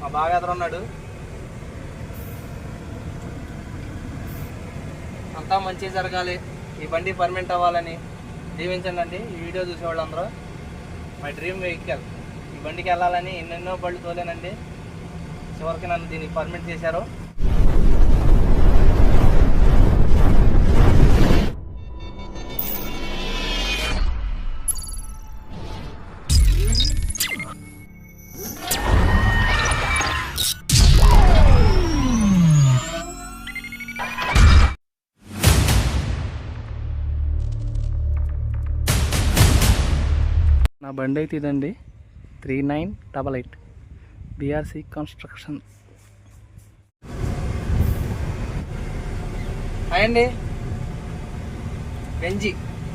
మా బాగా ఎదురున్నాడు అంతా మంచి జరగాలి. ఈ బండి పర్మనెంట్ అవ్వాలని దీవించండి అండి. ఈ వీడియో చూసేవాళ్ళందరూ మై డ్రీమ్ వెహికల్. ఈ బండికి వెళ్ళాలని ఎన్నెన్నో బళ్ళు తోలేనండి. చివరికి నన్ను దీనికి పర్మనెంట్ చేశారు. బండి అయితే ఇదండి. Three nine double eight. BRC construction. Hi అండి. బెంజీ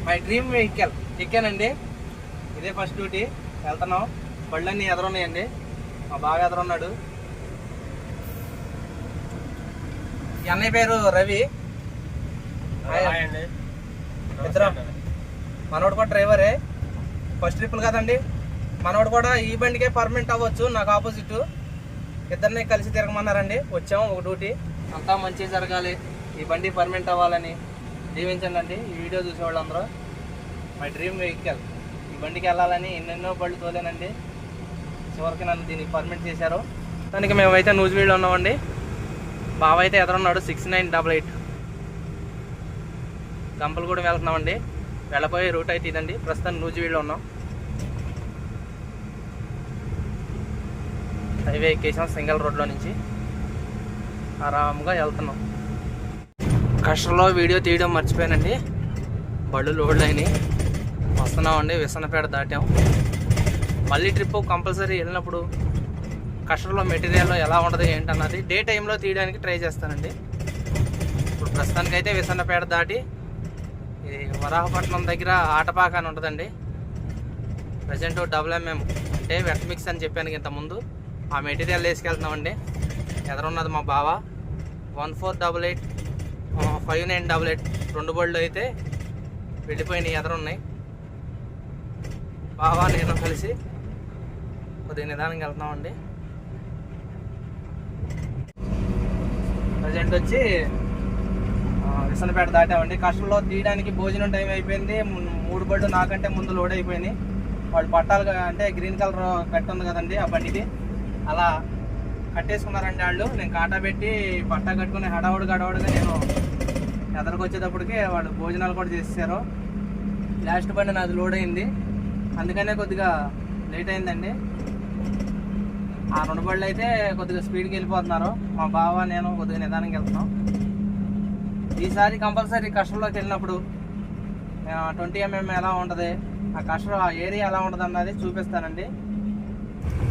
మై డ్రీమ్ వెహికల్. ఎక్కానండి. ఇదే ఫస్ట్ డ్యూటీ. వెళ్తున్నాం. బళ్ళన్నీ ఎదురున్నాయండి. మా బాగా ఎదురున్నాడు. ఈ అన్నయ్య పేరు రవి. అండి. మనోడు కూడా డ్రైవరే. ఫస్ట్ ట్రిప్పులు కదండి. మనోడు కూడా ఈ బండికే పర్మనెంట్ అవ్వచ్చు నాకు ఆపోజిట్. ఇద్దరిని కలిసి తిరగమన్నారండి. వచ్చాము ఒక డ్యూటీ. అంతా మంచి జరగాలి. ఈ బండి పర్మనెంట్ అవ్వాలని దీవించండి అండి. ఈ వీడియో చూసేవాళ్ళందరూ మై డ్రీమ్ వెహికల్. ఈ బండికి వెళ్ళాలని ఎన్నెన్నో బళ్ళు తోలేనండి. చివరికి నన్ను దీనికి పర్మనెంట్ చేశారు. దానికి మేమైతే నూజివీడులో ఉన్నామండి. బావ అయితే ఎదురున్నాడు six nine double eight Gampalagudem కూడా వెళ్తున్నామండి. వెళ్ళబోయే రూట్ అయితే ఇదండి. ప్రస్తుతం నూజివీడులో ఉన్నాం. హైవే ఎక్కేసాం సింగల్ రోడ్లో నుంచి. ఆరాముగా వెళ్తున్నాం. కష్టంలో వీడియో తీయడం మర్చిపోయానండి. బళ్ళు లోడ్ అయినాయి. వస్తున్నామండి. విసనపేట దాటాం. మళ్ళీ ట్రిప్ కంపల్సరీ వెళ్ళినప్పుడు కష్టంలో మెటీరియల్లో ఎలా ఉంటుంది ఏంటన్నది డే టైంలో తీయడానికి ట్రై చేస్తానండి. ఇప్పుడు ప్రస్తుతానికైతే విసన్నపేట దాటి ఇది వరాహపట్నం దగ్గర ఆటపాక అని ఉంటుందండి. ప్రజెంట్ డబుల్ ఎంఎం అంటే వెట్ మిక్స్ అని చెప్పాను ఇంతకుముందు ఆ మెటీరియల్ వేసుకెళ్తున్నామండి ఎదురున్నది మా బావ. One four double eight five nine double eight రెండు బళ్ళు అయితే వెళ్ళిపోయినాయి ఎదురున్నాయి. బావా నేను కలిసి కొద్దిగా నిదానంగా వెళ్తున్నామండి. ప్రజెంట్ వచ్చి విసనపేట దాటామండి. కష్టంలో తీయడానికి భోజనం టైం అయిపోయింది. మూడు బళ్ళు నాకంటే ముందు లోడ్ అయిపోయింది వాళ్ళు పట్టాలు అంటే గ్రీన్ కలర్ కట్ట ఉంది కదండి ఆ బండికి. అలా కట్టేసుకున్నారండి వాళ్ళు. నేను కాటా పెట్టి పట్టా కట్టుకుని హడావుడు గడవుడుగా నేను ఎదరికి వచ్చేటప్పటికి వాళ్ళు భోజనాలు కూడా చేసేసారు లాస్ట్ బండి నాది లోడ్ అయింది. అందుకనే కొద్దిగా లేట్ అయిందండి. ఆ రెండు బళ్ళు అయితే కొద్దిగా స్పీడ్కి వెళ్ళిపోతున్నారు. మా బావ నేను కొద్దిగా నిదానంగా వెళ్తున్నాం. ఈసారి కంపల్సరీ కష్టంలోకి వెళ్ళినప్పుడు ట్వంటీ ఎంఎం ఎలా ఉంటుంది ఆ కష్టం ఆ ఏరియా ఎలా ఉంటుంది అన్నది చూపిస్తానండి.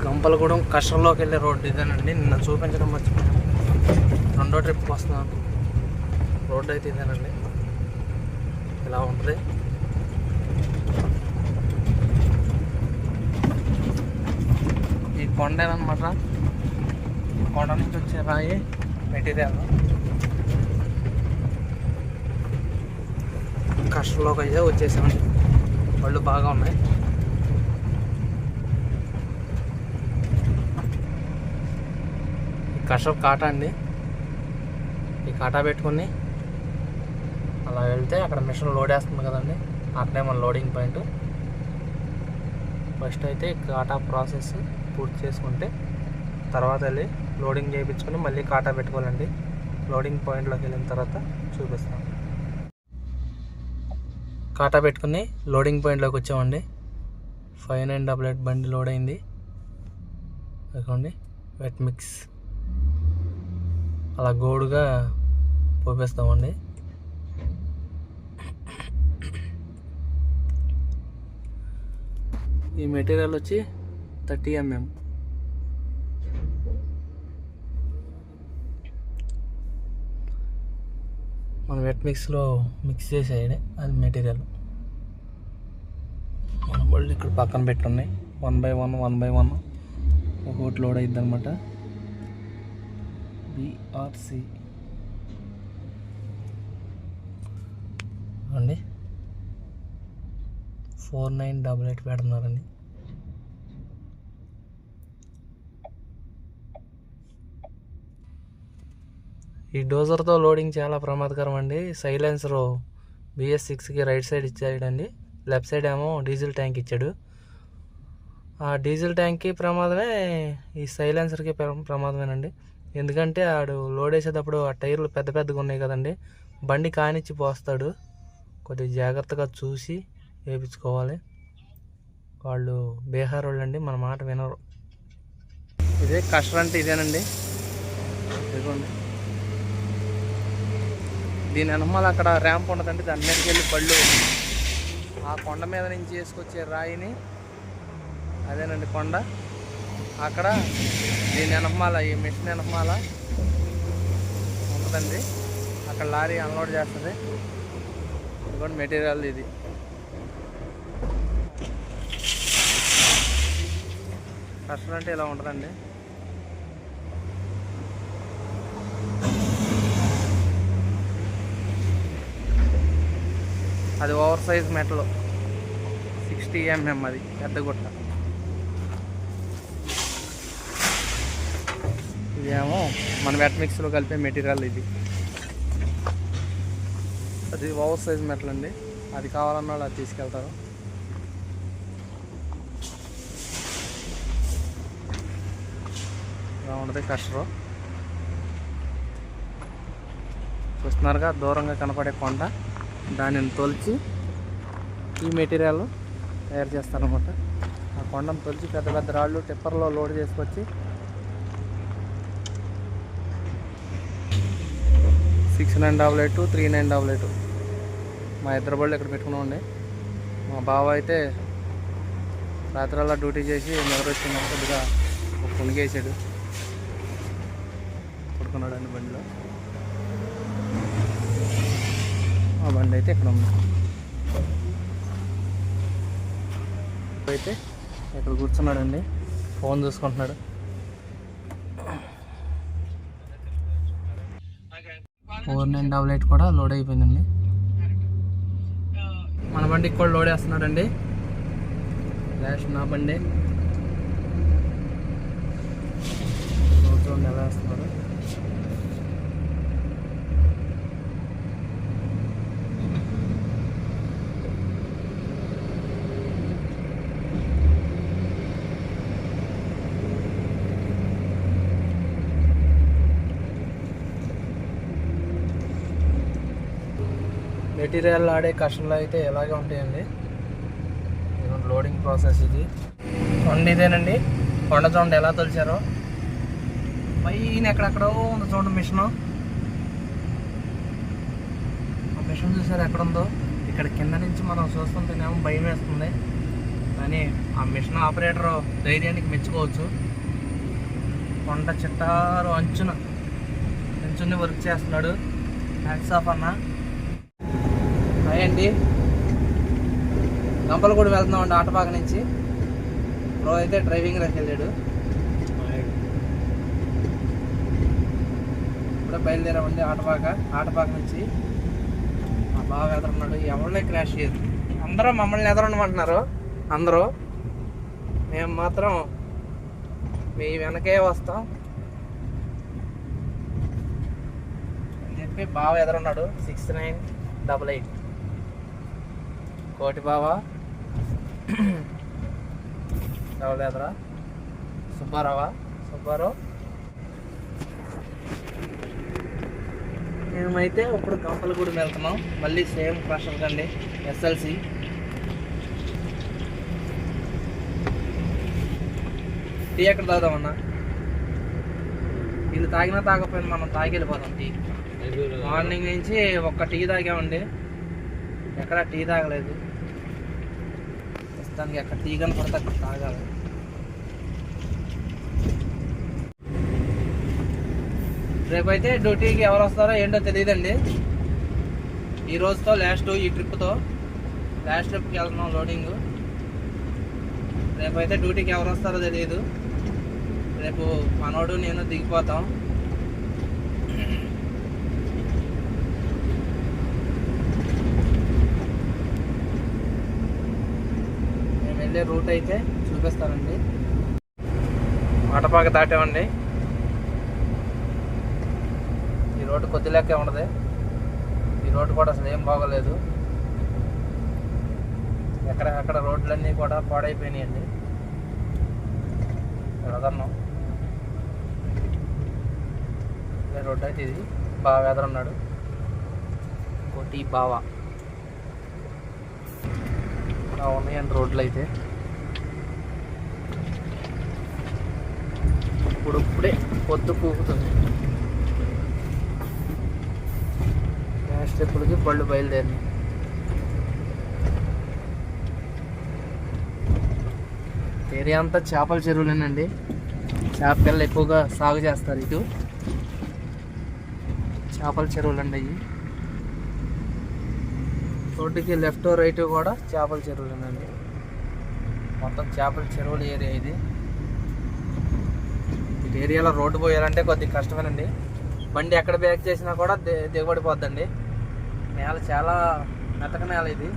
గంపలగూడెం కష్టంలోకి వెళ్ళే రోడ్డు ఇదేనండి నిన్న చూపించడం మర్చిపోయాను. రెండో ట్రిప్కి వస్తున్నాను. రోడ్డు అయితే ఇదేనండి. ఇలా ఉంటుంది? ఈ కొండేనమాట. కొండ నుంచి వచ్చే రాయి మెటీరియల్. కష్టంలోకి అయితే వచ్చేసామండి. పళ్ళు బాగా ఉన్నాయి. ఈ కష్టం కాటా అండి. ఈ కాటా పెట్టుకుని అలా వెళ్తే అక్కడ మిషన్ లోడ్ వేస్తుంది కదండి. అక్కడే మన లోడింగ్ పాయింట్. ఫస్ట్ అయితే కాటా ప్రాసెస్ పూర్తి చేసుకుంటే తర్వాత వెళ్ళి లోడింగ్ చేయించుకొని మళ్ళీ కాటా పెట్టుకోవాలండి. లోడింగ్ పాయింట్లోకి వెళ్ళిన తర్వాత చూపిస్తాను కాటా పెట్టుకుని లోడింగ్ పాయింట్లోకి వచ్చామండి. ఫైవ్ నైన్ డబల్ ఎయిట్ బండి లోడ్ అయింది. అనుకోండి వెట్ మిక్స్ అలా గోడుగా పోపేస్తామండి. ఈ మెటీరియల్ వచ్చి థర్టీ ఎంఎం. మన వెట్ మిక్స్లో మిక్స్ చేసేయండి అది మెటీరియల్ మన బళ్ళు ఇక్కడ పక్కన పెట్టున్నాయి. One by one one by one ఒక్కొక్కటి లోడ్ అయింది అనమాట బిఆర్సి అండి ఫోర్ నైన్ డబల్ ఎయిట్ పెడుతున్నారండి. ఈ డోజర్తో లోడింగ్ చాలా ప్రమాదకరం అండి. సైలెన్సర్ బిఎస్ సిక్స్కి రైట్ సైడ్ ఇచ్చాడండి లెఫ్ట్ సైడ్ ఏమో డీజిల్ ట్యాంక్ ఇచ్చాడు. ఆ డీజిల్ ట్యాంక్కి ప్రమాదమే ఈ సైలెన్సర్కి ప్ర- ప్రమాదమేనండి. ఎందుకంటే ఆడు లోడ్ వేసేటప్పుడు ఆ టైర్లు పెద్ద పెద్దగా ఉన్నాయి కదండి. బండి కానిచ్చి పోస్తాడు. కొద్దిగా జాగ్రత్తగా చూసి వేయించుకోవాలి వాళ్ళు బీహార్ వాళ్ళు అండి మన మాట వినరు. ఇదే కష్టం అంటే ఇదేనండి. ఇదిగోండి. దీని వెనమాల అక్కడ ర్యాంప్ ఉండదండి దాని మీదకి వెళ్ళి బళ్ళు. ఆ కొండ మీద నుంచి వేసుకొచ్చే రాయిని అదేనండి కొండ. అక్కడ దీని వెనకమాల ఈ మిషన్ వెనకమాల ఉంటుందండి. అక్కడ లారీ అన్లోడ్ చేస్తుంది. ఇదిగోండి మెటీరియల్ ఇది. కష్టం అంటే ఇలా ఉంటుందండి. అది over size metal. Sixty MM అది పెద్ద గుట్ట. ఇదేమో మన వెట్ మిక్స్లో కలిపే మెటీరియల్ ఇది. అది ఓవర్ సైజ్ మెటల్ అండి. అది కావాలన్న వాళ్ళు అది తీసుకెళ్తారు. ఇలా ఉంటుంది కష్టరు చూస్తున్నారుగా దూరంగా కనపడే కొండ. దానిని తొలిచి ఈ మెటీరియల్ తయారు చేస్తారనమాట ఆ కొండను తొలిచి పెద్ద పెద్ద రాళ్ళు టిప్పర్లో load చేసుకొచ్చి six nine double eight three nine double eight మా ఇద్దరు బళ్ళు ఇక్కడ పెట్టుకుని ఉండే మా బావ అయితే రాత్రల్లా డ్యూటీ చేసి నిద్ర కొద్దిగా ఒక కొనిగేసాడు పడుకున్నాడు అండి బండిలో. ఆ బండి అయితే ఇక్కడ ఉంది? అయితే ఇక్కడ కూర్చున్నాడండి. ఫోన్ చూసుకుంటున్నాడు. ఫోర్ నైన్ డబల్ ఎయిట్ కూడా లోడ్ అయిపోయిందండి. మన బండికి కూడా లోడ్ వేస్తున్నాడండి. లాస్ట్ నా బండి. లోడ్ చూడండి ఎలా వేస్తున్నాడు? మెటీరియల్ ఆడే కష్టంలో అయితే ఇలాగే ఉంటాయండి? లోడింగ్ ప్రాసెస్ ఇది. కొండ ఇదేనండి. కొండ చూడండి ఎలా తొలిచారో. పైన ఎక్కడెక్కడో ఉంది చూడండి మిషన్. ఆ మిషన్ చూసారు ఎక్కడ ఉందో? ఇక్కడ కింద నుంచి మనం చూస్తుంటేనేమో భయం వేస్తుంది. కానీ ఆ మిషన్ ఆపరేటర్ ధైర్యానికి మెచ్చుకోవచ్చు. కొండ చిట్టారు అంచున. నించుని వర్క్ చేస్తున్నాడు. హ్యాట్స్ ఆఫ్ అన్న. అండి. గంపలగూడ వెళ్తున్నామండి ఆటపాక నుంచి. బ్రో అయితే డ్రైవింగ్ రేకి వెళ్ళాడు. ఇప్పుడే బయలుదేరామండి ఆటపాక ఆటపాక నుంచి. మా బావ ఎదురున్నాడు. ఎవరినే క్రాష్ చేయదు. అందరూ మమ్మల్ని ఎదురనమంటున్నారు. అందరూ. మేము మాత్రం మీ వెనకే వస్తాం. అని చెప్పి బావ ఎదురున్నాడు. Six nine double eight. కోటి బావ. డబల్ ఎదరా సుబ్బారావా. సుబ్బారావు. మేమైతే ఇప్పుడు కంపలగూడి వెళ్తున్నాం. మళ్ళీ సేమ్ క్రషర్ కండి. ఎస్ఎల్సి. టీ ఎక్కడ తాగుదామన్నా? వీళ్ళు తాగినా తాగకపోయినా మనం తాగి వెళ్ళిపోతాం టీ మార్నింగ్ నుంచి ఒక్క టీ తాగామండి. ఎక్కడ టీ తాగలేదు. దానికి ఎక్కడ టీ కనపడితే అక్కడ తాగాలి. రేపైతే డ్యూటీకి ఎవరు వస్తారో ఏంటో తెలియదండి. ఈ రోజుతో లాస్ట్ ఈ ట్రిప్తో లాస్ట్ ట్రిప్కి వెళ్తున్నాం లోడింగ్ రేపైతే డ్యూటీకి ఎవరు వస్తారో తెలియదు. రేపు మనోడు నేను దిగిపోతాం మేము వెళ్ళే రూట్ అయితే చూపిస్తానండి. ఆటపాక దాటామండి. ఈ రోడ్డు కొద్ది లెక్కే ఉండదు ఈ రోడ్డు కూడా అసలు ఏం బాగోలేదు. ఎక్కడ అక్కడ రోడ్లన్నీ కూడా పాడైపోయినాయండి. వెదర్నం. రోడ్డు అయితే ఇది. బాగా వెదర్ ఉన్నాడు. కోటి బావా. ఉన్నాయండి రోడ్లు అయితే ఇప్పుడు ఇప్పుడే పొద్దు కూకుతుంది. స్టెప్పులకి బళ్ళు బయలుదేరి ఏరియా అంతా చేపల చెరువులేనండి. చేపలు ఎక్కువగా సాగు చేస్తారు ఇటు. చేపల చెరువులు అండి అవి రోడ్డుకి లెఫ్ట్ రైట్ కూడా చేపల చెరువులేనండి. మొత్తం చేపల చెరువుల ఏరియా ఇది. ఏరియాలో రోడ్డు పోయాలంటే కొద్దిగా కష్టమేనండి. బండి ఎక్కడ బ్యాక్ చేసినా కూడా దిగబడిపోద్దండి. నేల చాలా మెతక నేల ఇది.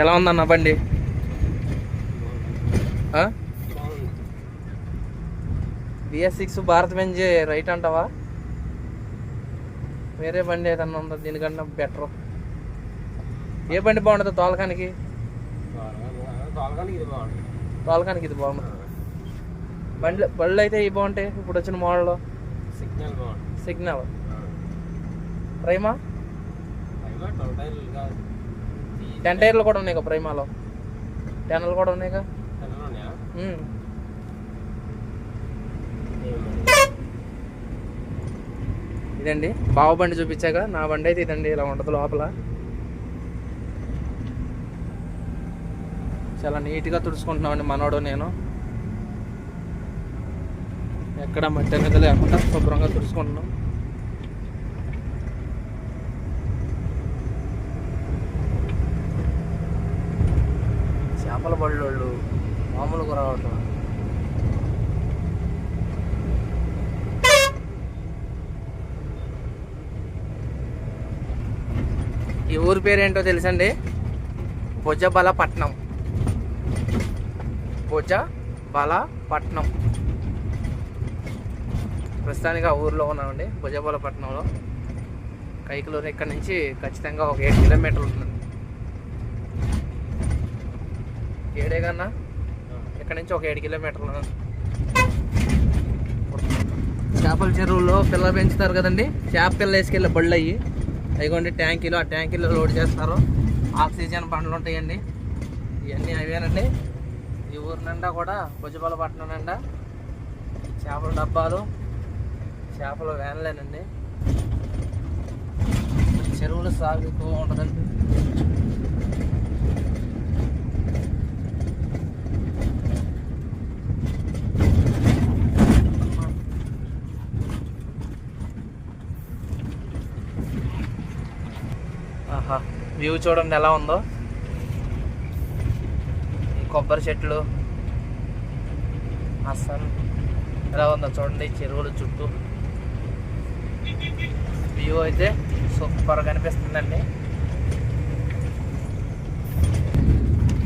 ఎలా ఉందన్న బండి? BS six Bharat Benz right అంటావా? వేరే బండి ఏదన్నా ఉందా? దీనికన్నా బెటర్ ఏ బండి బాగుంటుంది తోలకానికి? తోలకానికి ఇది బాగుంటుంది. బండ్లు బళ్ళు అయితే ఇవి బాగుంటాయి. ఇప్పుడు వచ్చిన model signal signal. Prima? Ten టైర్లు కూడా ఉన్నాయి కదా ప్రైమాలో. టెన్లు కూడా ఉన్నాయి? కదా ఉన్నాయా ఉమ్. ఇదండి. బావ బండి చూపించాక నా బండి అయితే ఇదండి ఇలా ఉండదు లోపల. చాలా నీట్గా తుడుచుకుంటున్నామండి మనోడు నేను. ఎక్కడ మట్టి అనేది లేకుండా శుభ్రంగా తుడుచుకుంటున్నాం. చేపల బళ్ళు మామూలుగా రావటం ఈ ఊరి పేరేంటో తెలుసండి? భుజబలపట్నం. భుజ బలపట్నం ప్రస్తుతానికి ఆ ఊర్లో ఉన్నామండి భుజబలపట్నంలో. కైకలూరు ఇక్కడ నుంచి ఖచ్చితంగా ఒక ఏడు కిలోమీటర్లు ఉంటుంది. ఏడే కన్నా? ఇక్కడ నుంచి ఒక ఏడు కిలోమీటర్లు చేపల చెరువులో పిల్ల పెంచుతారు కదండి చేప పిల్ల వేసుకెళ్ళే బళ్ళు అయ్యి. అవిగోండి ట్యాంకీలు. ఆ ట్యాంకీలో లోడ్ చేస్తారు. ఆక్సిజన్ బండ్లు ఉంటాయండి. ఇవన్నీ అవేనండి. ఈ ఊరు నిండా కూడా భుజబలపట్నం నిండా చేపల డబ్బాలు చేపల వ్యాన్లేనండి. చెరువులు సాగు ఉంటుందండి. వ్యూ చూడండి ఎలా ఉందో. ఈ కొబ్బరి చెట్లు. అస్సలు ఎలా ఉందో చూడండి చెరువులు చుట్టూ. వ్యూ అయితే సూపర్గా కనిపిస్తుందండి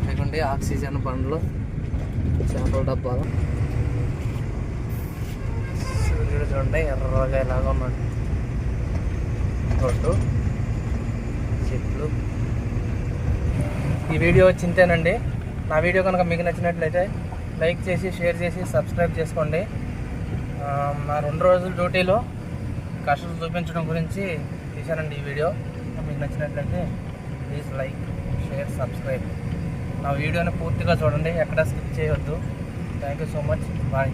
ఇదిగోండి ఆక్సిజన్ బండ్లు చేపల డబ్బాలు. సూర్యుడు చూడండి ఎర్రగా ఇలాగా ఉన్నాడు. రోడ్డు చెట్లు. ఈ వీడియో చింతేనండి. నా వీడియో కనుక మీకు నచ్చినట్లయితే లైక్ చేసి షేర్ చేసి సబ్స్క్రైబ్ చేసుకోండి. నా రెండు రోజుల డ్యూటీలో కష్టాలు చూపించడం గురించి తీశానండి ఈ వీడియో. మీకు నచ్చినట్లయితే ప్లీజ్ లైక్ షేర్ సబ్స్క్రైబ్. నా వీడియోని పూర్తిగా చూడండి. ఎక్కడ స్కిప్ చేయొద్దు. Thank you so much. Bye.